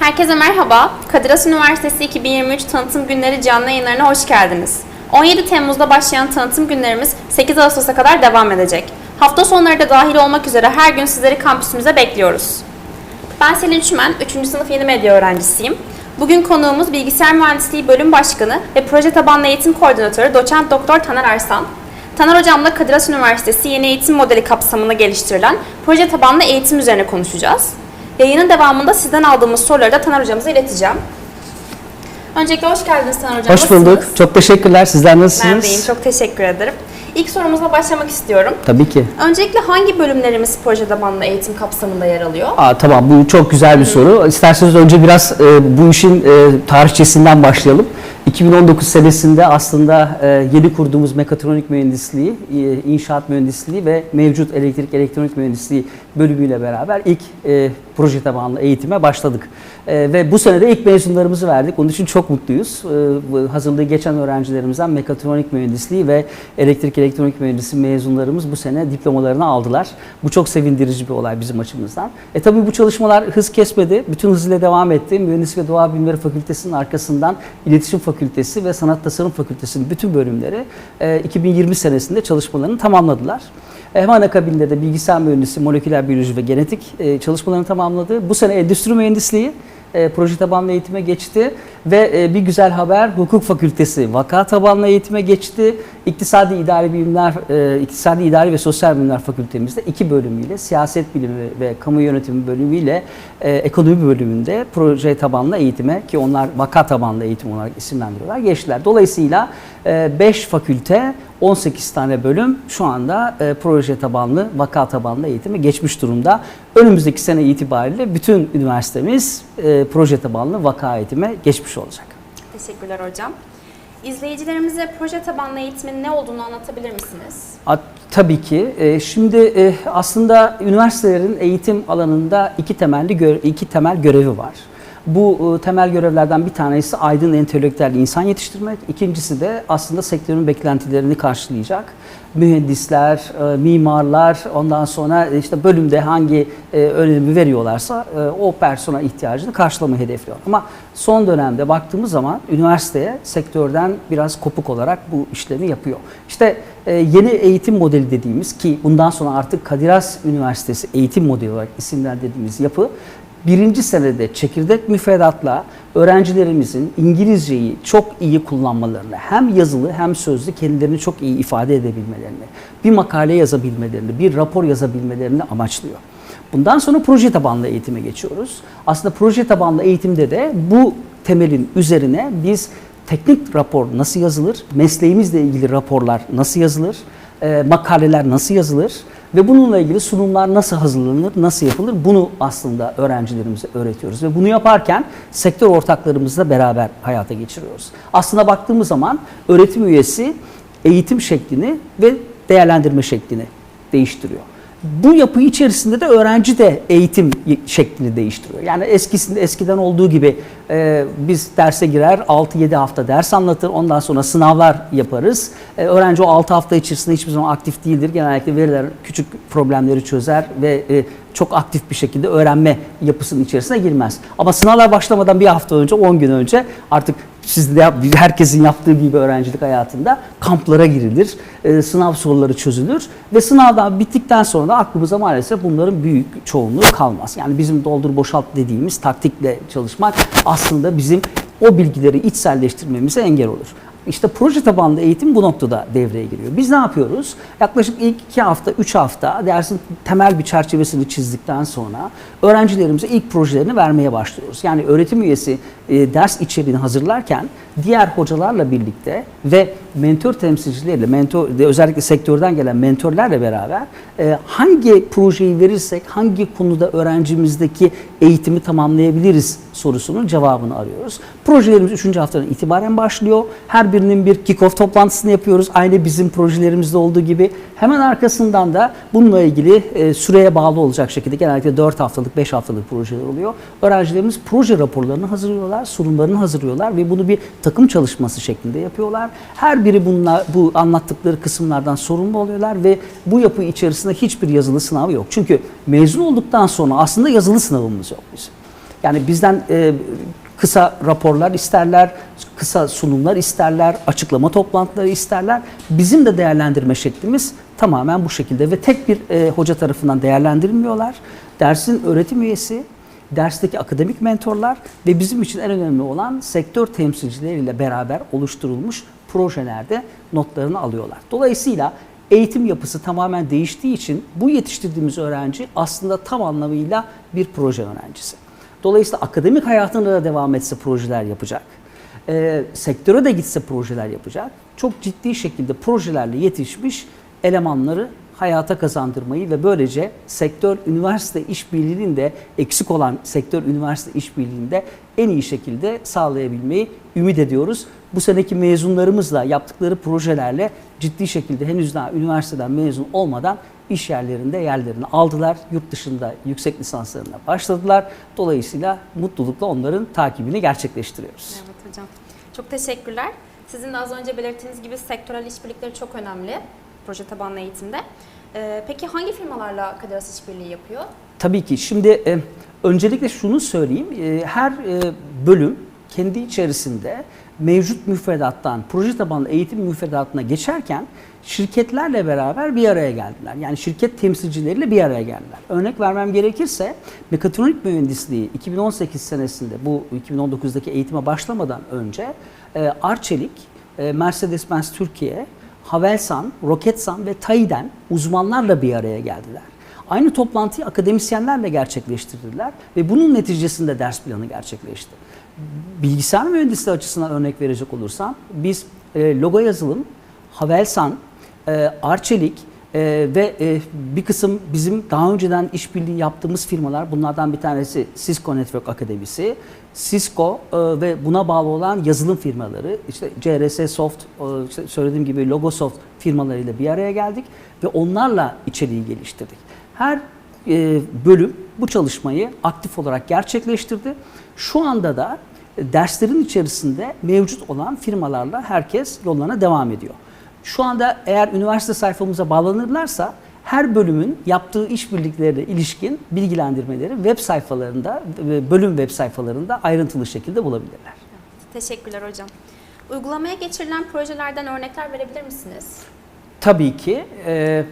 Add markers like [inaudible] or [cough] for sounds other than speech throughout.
Herkese merhaba. Kadir Has Üniversitesi 2023 Tanıtım Günleri canlı yayınlarına hoş geldiniz. 17 Temmuz'da başlayan tanıtım günlerimiz 8 Ağustos'a kadar devam edecek. Hafta sonları da dahil olmak üzere her gün sizleri kampüsümüze bekliyoruz. Ben Selin Çümen, 3. sınıf yeni medya öğrencisiyim. Bugün konuğumuz Bilgisayar Mühendisliği Bölüm Başkanı ve Proje Tabanlı Eğitim Koordinatörü Doçent Doktor Taner Arslan. Taner Hocam'la Kadir Has Üniversitesi yeni eğitim modeli kapsamında geliştirilen proje tabanlı eğitim üzerine konuşacağız. Yayının devamında sizden aldığımız soruları da Taner Hocamıza ileteceğim. Öncelikle hoş geldiniz Taner Hocam. Hoş bulduk. Nasılsınız? Çok teşekkürler. Sizler Ben nasılsınız? deyim. Çok teşekkür ederim. İlk sorumuzla başlamak istiyorum. Tabii ki. Öncelikle hangi bölümlerimiz proje tabanlı eğitim kapsamında yer alıyor? Aa, tamam bu çok güzel bir soru. İsterseniz önce biraz e, bu işin e, tarihçesinden başlayalım. 2019 senesinde aslında e, yeni kurduğumuz mekatronik mühendisliği, e, inşaat mühendisliği ve mevcut elektrik elektronik mühendisliği bölümüyle beraber ilk e, proje tabanlı eğitime başladık. Ve bu sene de ilk mezunlarımızı verdik. Onun için çok mutluyuz. Hazırlığı geçen öğrencilerimizden mekatronik mühendisliği ve elektrik elektronik mühendisliği mezunlarımız bu sene diplomalarını aldılar. Bu çok sevindirici bir olay bizim açımızdan. E tabii bu çalışmalar hız kesmedi. Bütün hızıyla devam etti. Mühendislik ve Doğa Bilimleri Fakültesi'nin arkasından İletişim Fakültesi ve Sanat Tasarım Fakültesi'nin bütün bölümleri e, 2020 senesinde çalışmalarını tamamladılar. E, Hemen akabinde de bilgisayar mühendisi, moleküler biyoloji ve genetik e, çalışmalarını tamamladı. Bu sene endüstri mühendisliği e, proje tabanlı eğitime geçti ve e, bir güzel haber hukuk fakültesi vaka tabanlı eğitime geçti. İktisadi idari bilimler, e, iktisadi idari ve sosyal bilimler fakültemizde iki bölümüyle siyaset bilimi ve kamu yönetimi bölümüyle e, ekonomi bölümünde proje tabanlı eğitime ki onlar vaka tabanlı eğitim olarak isimlendiriyorlar geçtiler. Dolayısıyla 5 fakülte 18 tane bölüm şu anda e, proje tabanlı, vaka tabanlı eğitime geçmiş durumda. Önümüzdeki sene itibariyle bütün üniversitemiz e, proje tabanlı vaka eğitime geçmiş olacak. Teşekkürler hocam. İzleyicilerimize proje tabanlı eğitimin ne olduğunu anlatabilir misiniz? A, tabii ki. E, şimdi e, aslında üniversitelerin eğitim alanında iki temelli iki temel görevi var. Bu e, temel görevlerden bir tanesi aydın entelektüel insan yetiştirmek. İkincisi de aslında sektörün beklentilerini karşılayacak. Mühendisler, e, mimarlar, ondan sonra işte bölümde hangi e, önemi veriyorlarsa o persona ihtiyacını karşılamayı hedefliyor. Ama son dönemde baktığımız zaman üniversiteye sektörden biraz kopuk olarak bu işlemi yapıyor. İşte yeni eğitim modeli dediğimiz ki bundan sonra artık Kadir Üniversitesi eğitim modeli olarak isimlendirdiğimiz yapı birinci senede çekirdek müfredatla öğrencilerimizin İngilizceyi çok iyi kullanmalarını, hem yazılı hem sözlü kendilerini çok iyi ifade edebilmelerini, bir makale yazabilmelerini, bir rapor yazabilmelerini amaçlıyor. Bundan sonra proje tabanlı eğitime geçiyoruz. Aslında proje tabanlı eğitimde de bu temelin üzerine biz teknik rapor nasıl yazılır, mesleğimizle ilgili raporlar nasıl yazılır, e, makaleler nasıl yazılır ve bununla ilgili sunumlar nasıl hazırlanır, nasıl yapılır bunu aslında öğrencilerimize öğretiyoruz. Ve bunu yaparken sektör ortaklarımızla beraber hayata geçiriyoruz. Aslında baktığımız zaman öğretim üyesi eğitim şeklini ve değerlendirme şeklini değiştiriyor. Bu yapı içerisinde de öğrenci de eğitim şeklini değiştiriyor. Yani eskisinde eskiden olduğu gibi e, biz derse girer 6-7 hafta ders anlatır. Ondan sonra sınavlar yaparız. E, öğrenci o 6 hafta içerisinde hiçbir zaman aktif değildir. Genellikle veriler küçük problemleri çözer ve e, çok aktif bir şekilde öğrenme yapısının içerisine girmez. Ama sınavlar başlamadan bir hafta önce, 10 gün önce artık siz de herkesin yaptığı gibi öğrencilik hayatında kamplara girilir, e, sınav soruları çözülür ve sınavdan bittikten sonra da aklımıza maalesef bunların büyük çoğunluğu kalmaz. Yani bizim doldur boşalt dediğimiz taktikle çalışmak aslında bizim o bilgileri içselleştirmemize engel olur. İşte proje tabanlı eğitim bu noktada devreye giriyor. Biz ne yapıyoruz? Yaklaşık ilk iki hafta, üç hafta dersin temel bir çerçevesini çizdikten sonra öğrencilerimize ilk projelerini vermeye başlıyoruz. Yani öğretim üyesi e, ders içeriğini hazırlarken diğer hocalarla birlikte ve mentor temsilcileriyle, mentor özellikle sektörden gelen mentorlarla beraber e, hangi projeyi verirsek hangi konuda öğrencimizdeki eğitimi tamamlayabiliriz sorusunun cevabını arıyoruz. Projelerimiz 3. haftadan itibaren başlıyor. Her birinin bir kick-off toplantısını yapıyoruz. Aynı bizim projelerimizde olduğu gibi. Hemen arkasından da bununla ilgili e, süreye bağlı olacak şekilde genellikle 4 haftalık, 5 haftalık projeler oluyor. Öğrencilerimiz proje raporlarını hazırlıyorlar, sunumlarını hazırlıyorlar ve bunu bir takım çalışması şeklinde yapıyorlar. Her biri bunlar, bu anlattıkları kısımlardan sorumlu oluyorlar ve bu yapı içerisinde hiçbir yazılı sınav yok. Çünkü mezun olduktan sonra aslında yazılı sınavımız yok bizim. Yani bizden e, kısa raporlar isterler, kısa sunumlar isterler, açıklama toplantıları isterler. Bizim de değerlendirme şeklimiz tamamen bu şekilde ve tek bir e, hoca tarafından değerlendirilmiyorlar. Dersin öğretim üyesi, dersteki akademik mentorlar ve bizim için en önemli olan sektör temsilcileriyle beraber oluşturulmuş projelerde notlarını alıyorlar. Dolayısıyla eğitim yapısı tamamen değiştiği için bu yetiştirdiğimiz öğrenci aslında tam anlamıyla bir proje öğrencisi. Dolayısıyla akademik hayatında da devam etse projeler yapacak. Ee, sektöre de gitse projeler yapacak. Çok ciddi şekilde projelerle yetişmiş elemanları hayata kazandırmayı ve böylece sektör üniversite işbirliğinin de eksik olan sektör üniversite işbirliğinde en iyi şekilde sağlayabilmeyi ümit ediyoruz. Bu seneki mezunlarımızla yaptıkları projelerle ciddi şekilde henüz daha üniversiteden mezun olmadan iş yerlerinde yerlerini aldılar. Yurt dışında yüksek lisanslarına başladılar. Dolayısıyla mutlulukla onların takibini gerçekleştiriyoruz. Evet hocam. Çok teşekkürler. Sizin de az önce belirttiğiniz gibi sektörel işbirlikleri çok önemli proje tabanlı eğitimde. Ee, peki hangi firmalarla Kadir Has işbirliği yapıyor? Tabii ki. Şimdi e, öncelikle şunu söyleyeyim. E, her e, bölüm kendi içerisinde mevcut müfredattan proje tabanlı eğitim müfredatına geçerken şirketlerle beraber bir araya geldiler. Yani şirket temsilcileriyle bir araya geldiler. Örnek vermem gerekirse mekatronik mühendisliği 2018 senesinde bu 2019'daki eğitime başlamadan önce e, Arçelik, e, Mercedes-Benz Türkiye, Havelsan, Roketsan ve TAİ'den uzmanlarla bir araya geldiler. Aynı toplantıyı akademisyenlerle gerçekleştirdiler ve bunun neticesinde ders planı gerçekleşti. Bilgisayar mühendisliği açısından örnek verecek olursam biz e, logo yazılım, Havelsan, e, Arçelik e, ve e, bir kısım bizim daha önceden işbirliği yaptığımız firmalar bunlardan bir tanesi Cisco Network Akademisi, Cisco e, ve buna bağlı olan yazılım firmaları işte CRS Soft, e, söylediğim gibi Logosoft firmalarıyla bir araya geldik ve onlarla içeriği geliştirdik. Her e, bölüm bu çalışmayı aktif olarak gerçekleştirdi. Şu anda da derslerin içerisinde mevcut olan firmalarla herkes yollarına devam ediyor. Şu anda eğer üniversite sayfamıza bağlanırlarsa her bölümün yaptığı işbirliklerine ilişkin bilgilendirmeleri web sayfalarında, bölüm web sayfalarında ayrıntılı şekilde bulabilirler. Teşekkürler hocam. Uygulamaya geçirilen projelerden örnekler verebilir misiniz? Tabii ki. e,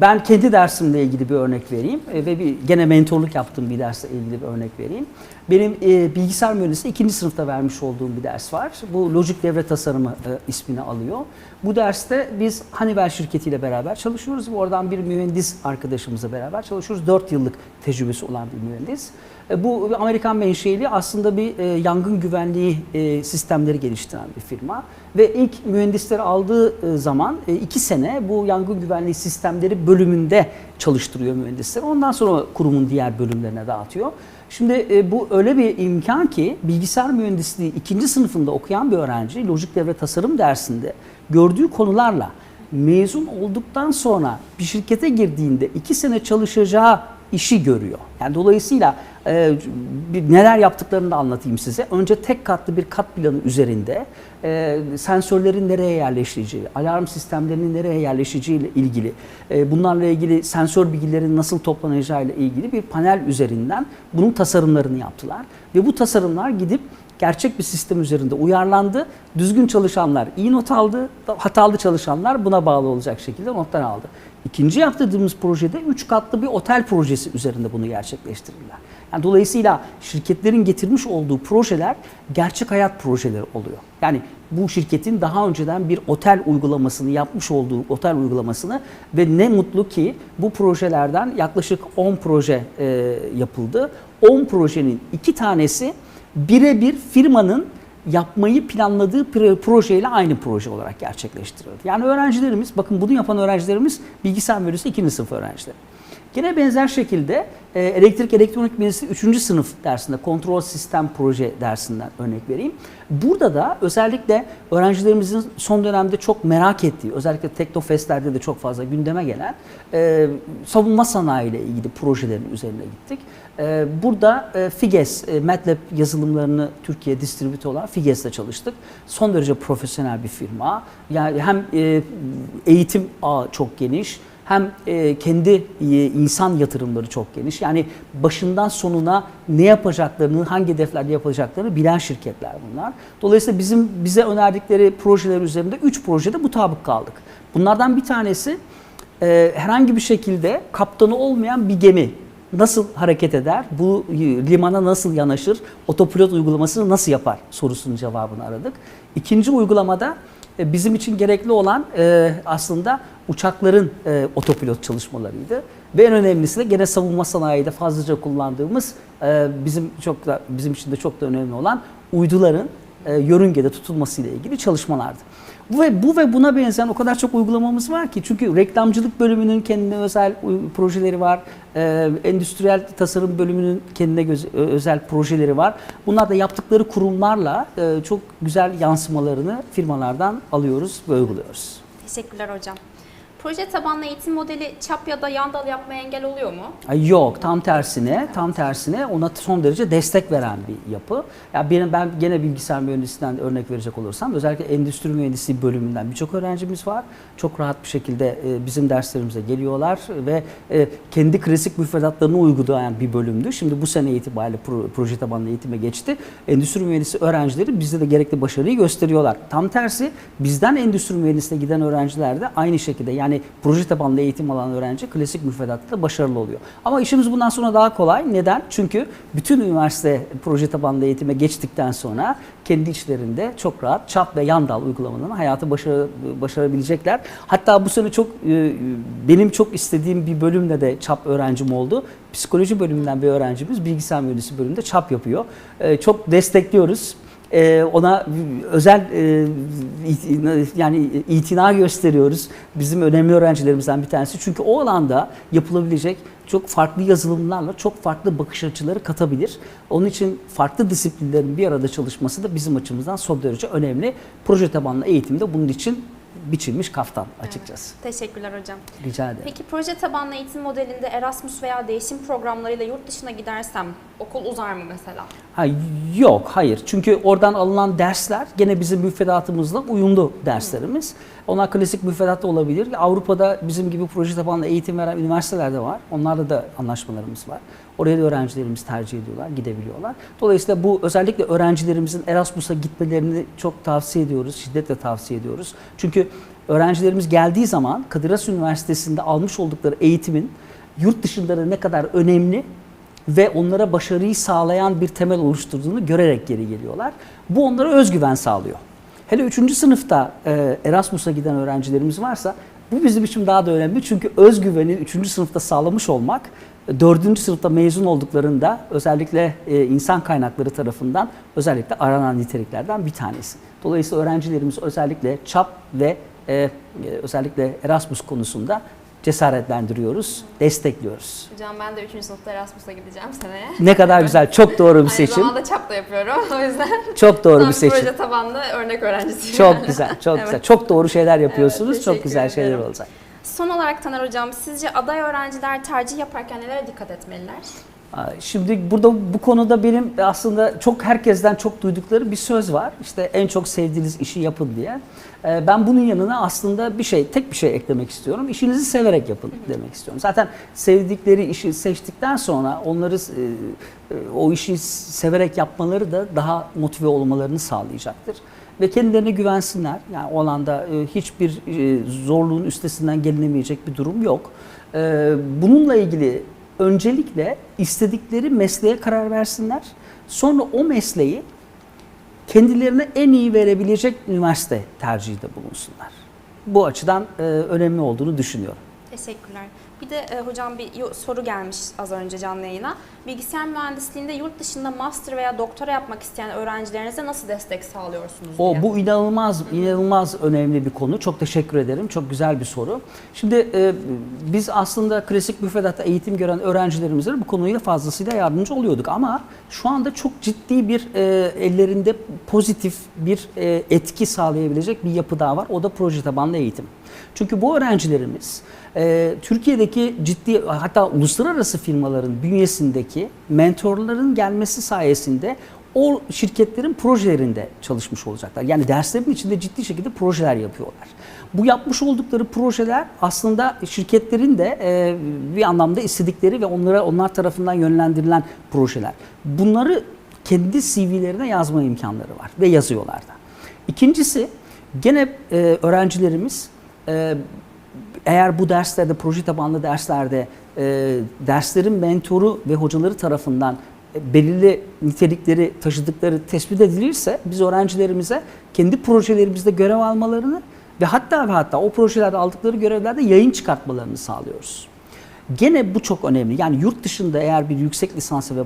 ben kendi dersimle ilgili bir örnek vereyim e, ve bir gene mentorluk yaptığım bir dersle ilgili bir örnek vereyim. Benim e, bilgisayar mühendisliği ikinci sınıfta vermiş olduğum bir ders var. Bu lojik devre tasarımı e, ismini alıyor. Bu derste biz Honeywell şirketiyle beraber çalışıyoruz. Oradan bir mühendis arkadaşımızla beraber çalışıyoruz. 4 yıllık tecrübesi olan bir mühendis. E, Bu Amerikan menşeli aslında bir e, yangın güvenliği e, sistemleri geliştiren bir firma. Ve ilk mühendisleri aldığı zaman 2 sene bu yangın güvenliği sistemleri bölümünde çalıştırıyor mühendisleri. Ondan sonra kurumun diğer bölümlerine dağıtıyor. Şimdi bu öyle bir imkan ki bilgisayar mühendisliği ikinci sınıfında okuyan bir öğrenci lojik devre tasarım dersinde gördüğü konularla mezun olduktan sonra bir şirkete girdiğinde iki sene çalışacağı işi görüyor. Yani dolayısıyla e, bir neler yaptıklarını da anlatayım size. Önce tek katlı bir kat planı üzerinde e, sensörlerin nereye yerleşeceği, alarm sistemlerinin nereye yerleşeceği ile ilgili, e, bunlarla ilgili sensör bilgilerin nasıl toplanacağı ile ilgili bir panel üzerinden bunun tasarımlarını yaptılar. Ve bu tasarımlar gidip gerçek bir sistem üzerinde uyarlandı. Düzgün çalışanlar iyi not aldı, hatalı çalışanlar buna bağlı olacak şekilde notlar aldı. İkinci yaptırdığımız projede 3 katlı bir otel projesi üzerinde bunu gerçekleştirdiler. Yani dolayısıyla şirketlerin getirmiş olduğu projeler gerçek hayat projeleri oluyor. Yani bu şirketin daha önceden bir otel uygulamasını yapmış olduğu otel uygulamasını ve ne mutlu ki bu projelerden yaklaşık 10 proje e, yapıldı. 10 projenin iki tanesi birebir firmanın yapmayı planladığı projeyle aynı proje olarak gerçekleştirildi. Yani öğrencilerimiz, bakın bunu yapan öğrencilerimiz bilgisayar mühendisliği 2. sınıf öğrencileri. Gene benzer şekilde e, elektrik elektronik mühendisliği 3. sınıf dersinde kontrol sistem proje dersinden örnek vereyim. Burada da özellikle öğrencilerimizin son dönemde çok merak ettiği, özellikle Teknofest'lerde de çok fazla gündeme gelen e, savunma sanayi ile ilgili projelerin üzerine gittik. E, burada e, Figes, e, MATLAB yazılımlarını Türkiye distribütü olan Figes'le çalıştık. Son derece profesyonel bir firma. Yani hem e, eğitim ağı çok geniş, hem e, kendi e, insan yatırımları çok geniş. Yani başından sonuna ne yapacaklarını, hangi hedeflerde yapacaklarını bilen şirketler bunlar. Dolayısıyla bizim bize önerdikleri projeler üzerinde 3 projede mutabık kaldık. Bunlardan bir tanesi e, herhangi bir şekilde kaptanı olmayan bir gemi nasıl hareket eder, bu limana nasıl yanaşır, otopilot uygulamasını nasıl yapar sorusunun cevabını aradık. İkinci uygulamada e, bizim için gerekli olan e, aslında uçakların e, otopilot çalışmalarıydı. Ve en önemlisi de gene savunma sanayide fazlaca kullandığımız e, bizim çok da bizim için de çok da önemli olan uyduların e, yörüngede tutulmasıyla ilgili çalışmalardı. Bu ve bu ve buna benzeyen o kadar çok uygulamamız var ki çünkü reklamcılık bölümünün kendine özel projeleri var. E, endüstriyel tasarım bölümünün kendine özel projeleri var. Bunlar da yaptıkları kurumlarla e, çok güzel yansımalarını firmalardan alıyoruz ve uyguluyoruz. Teşekkürler hocam. Proje tabanlı eğitim modeli çap ya da yan dal yapmaya engel oluyor mu? Yok, tam tersine, tam tersine ona son derece destek veren bir yapı. Ya benim ben gene bilgisayar mühendisinden örnek verecek olursam özellikle endüstri mühendisliği bölümünden birçok öğrencimiz var. Çok rahat bir şekilde e, bizim derslerimize geliyorlar ve e, kendi klasik müfredatlarını uygulayan bir bölümdü. Şimdi bu sene itibariyle pro- proje tabanlı eğitime geçti. Endüstri mühendisi öğrencileri bizde de gerekli başarıyı gösteriyorlar. Tam tersi bizden endüstri mühendisliğine giden öğrenciler de aynı şekilde yani proje tabanlı eğitim alan öğrenci klasik müfredatta da başarılı oluyor. Ama işimiz bundan sonra daha kolay. Neden? Çünkü bütün üniversite proje tabanlı eğitime geçtikten sonra kendi içlerinde çok rahat çap ve yan dal uygulamalarını hayatı başarı, başarabilecekler. Hatta bu sene çok e, benim çok istediğim bir bölümle de çap öğrencim oldu. Psikoloji bölümünden bir öğrencimiz bilgisayar mühendisi bölümünde çap yapıyor. E, Çok destekliyoruz. Ee, ona özel e, yani itina gösteriyoruz. Bizim önemli öğrencilerimizden bir tanesi. Çünkü o alanda yapılabilecek çok farklı yazılımlarla çok farklı bakış açıları katabilir. Onun için farklı disiplinlerin bir arada çalışması da bizim açımızdan son derece önemli. Proje tabanlı eğitimde bunun için biçilmiş kaftan açıkçası. Teşekkürler hocam. Rica ederim. Peki proje tabanlı eğitim modelinde Erasmus veya değişim programlarıyla yurt dışına gidersem okul uzar mı mesela? Ha, yok, hayır. Çünkü oradan alınan dersler gene bizim müfredatımızla uyumlu derslerimiz. Onlar klasik müfredat da olabilir. Avrupa'da bizim gibi proje tabanlı eğitim veren üniversiteler de var. Onlarla da anlaşmalarımız var. Oraya da öğrencilerimiz tercih ediyorlar, gidebiliyorlar. Dolayısıyla bu özellikle öğrencilerimizin Erasmus'a gitmelerini çok tavsiye ediyoruz, şiddetle tavsiye ediyoruz. Çünkü öğrencilerimiz geldiği zaman Kadir Has Üniversitesi'nde almış oldukları eğitimin yurt dışında da ne kadar önemli ve onlara başarıyı sağlayan bir temel oluşturduğunu görerek geri geliyorlar. Bu onlara özgüven sağlıyor. Hele 3. sınıfta e, Erasmus'a giden öğrencilerimiz varsa bu bizim için daha da önemli. Çünkü özgüveni 3. sınıfta sağlamış olmak 4. sınıfta mezun olduklarında özellikle e, insan kaynakları tarafından özellikle aranan niteliklerden bir tanesi. Dolayısıyla öğrencilerimiz özellikle çap ve e, e, özellikle Erasmus konusunda cesaretlendiriyoruz, destekliyoruz. Hocam ben de 3. sınıfta Erasmus'a gideceğim seneye. Ne kadar güzel, çok doğru bir Aynı seçim. zamanda çap da yapıyorum. O yüzden Çok doğru tam bir seçim. proje tabanlı örnek öğrencisiyim. Çok güzel, çok [laughs] Evet. güzel. Çok doğru şeyler yapıyorsunuz. Evet, çok güzel şeyler ederim. olacak. Son olarak Taner Hocam sizce aday öğrenciler tercih yaparken nelere dikkat etmeliler? Şimdi burada bu konuda benim aslında çok herkesten çok duydukları bir söz var. İşte en çok sevdiğiniz işi yapın diye. Ee, Ben bunun yanına aslında bir şey, tek bir şey eklemek istiyorum. İşinizi severek yapın demek istiyorum. Zaten sevdikleri işi seçtikten sonra onları e, e, o işi severek yapmaları da daha motive olmalarını sağlayacaktır. Ve kendilerine güvensinler. Yani o alanda e, hiçbir e, zorluğun üstesinden gelinemeyecek bir durum yok. Ee, Bununla ilgili öncelikle istedikleri mesleğe karar versinler. Sonra o mesleği kendilerine en iyi verebilecek üniversite tercihinde bulunsunlar. Bu açıdan e, önemli olduğunu düşünüyorum. Teşekkürler. Bir de e, hocam bir soru gelmiş az önce canlı yayına. Bilgisayar mühendisliğinde yurt dışında master veya doktora yapmak isteyen öğrencilerinize nasıl destek sağlıyorsunuz O diye. bu inanılmaz inanılmaz önemli bir konu. Çok teşekkür ederim. Çok güzel bir soru. Şimdi e, biz aslında klasik müfredatta eğitim gören öğrencilerimize bu konuyla fazlasıyla yardımcı oluyorduk ama şu anda çok ciddi bir e, ellerinde pozitif bir e, etki sağlayabilecek bir yapı daha var. O da proje tabanlı eğitim. Çünkü bu öğrencilerimiz e, Türkiye'deki ciddi hatta uluslararası firmaların bünyesindeki mentorların gelmesi sayesinde o şirketlerin projelerinde çalışmış olacaklar. Yani derslerin içinde ciddi şekilde projeler yapıyorlar. Bu yapmış oldukları projeler aslında şirketlerin de e, bir anlamda istedikleri ve onlara onlar tarafından yönlendirilen projeler. Bunları kendi CV'lerine yazma imkanları var ve yazıyorlar da. İkincisi gene e, öğrencilerimiz e, eğer bu derslerde, proje tabanlı derslerde e, derslerin mentoru ve hocaları tarafından e, belirli nitelikleri taşıdıkları tespit edilirse biz öğrencilerimize kendi projelerimizde görev almalarını ve hatta ve hatta o projelerde aldıkları görevlerde yayın çıkartmalarını sağlıyoruz. Gene bu çok önemli. Yani yurt dışında eğer bir yüksek lisansı ve,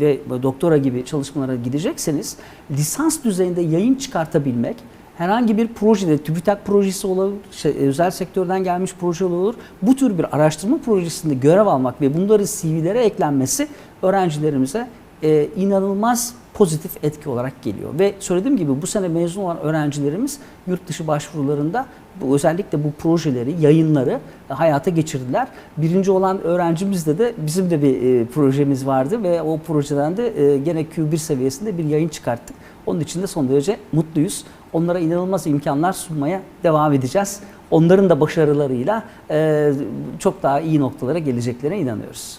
ve doktora gibi çalışmalara gidecekseniz lisans düzeyinde yayın çıkartabilmek herhangi bir projede, TÜBİTAK projesi olabilir, şey, özel sektörden gelmiş proje olur. Bu tür bir araştırma projesinde görev almak ve bunları CV'lere eklenmesi öğrencilerimize e, inanılmaz pozitif etki olarak geliyor. Ve söylediğim gibi bu sene mezun olan öğrencilerimiz yurt dışı başvurularında bu özellikle bu projeleri, yayınları hayata geçirdiler. Birinci olan öğrencimizde de bizim de bir e, projemiz vardı ve o projeden de e, gene Q1 seviyesinde bir yayın çıkarttık. Onun için de son derece mutluyuz. Onlara inanılmaz imkanlar sunmaya devam edeceğiz. Onların da başarılarıyla e, çok daha iyi noktalara geleceklerine inanıyoruz.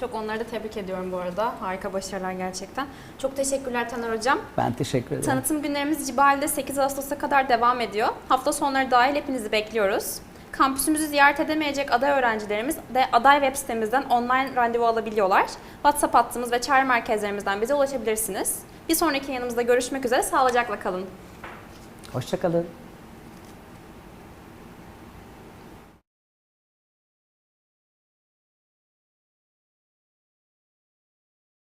Çok onları da tebrik ediyorum bu arada. Harika başarılar gerçekten. Çok teşekkürler Taner Hocam. Ben teşekkür ederim. Tanıtım günlerimiz Cibali'de 8 Ağustos'a kadar devam ediyor. Hafta sonları dahil hepinizi bekliyoruz. Kampüsümüzü ziyaret edemeyecek aday öğrencilerimiz de aday web sitemizden online randevu alabiliyorlar. WhatsApp hattımız ve çağrı merkezlerimizden bize ulaşabilirsiniz. Bir sonraki yanımızda görüşmek üzere. Sağlıcakla kalın. Hoşçakalın.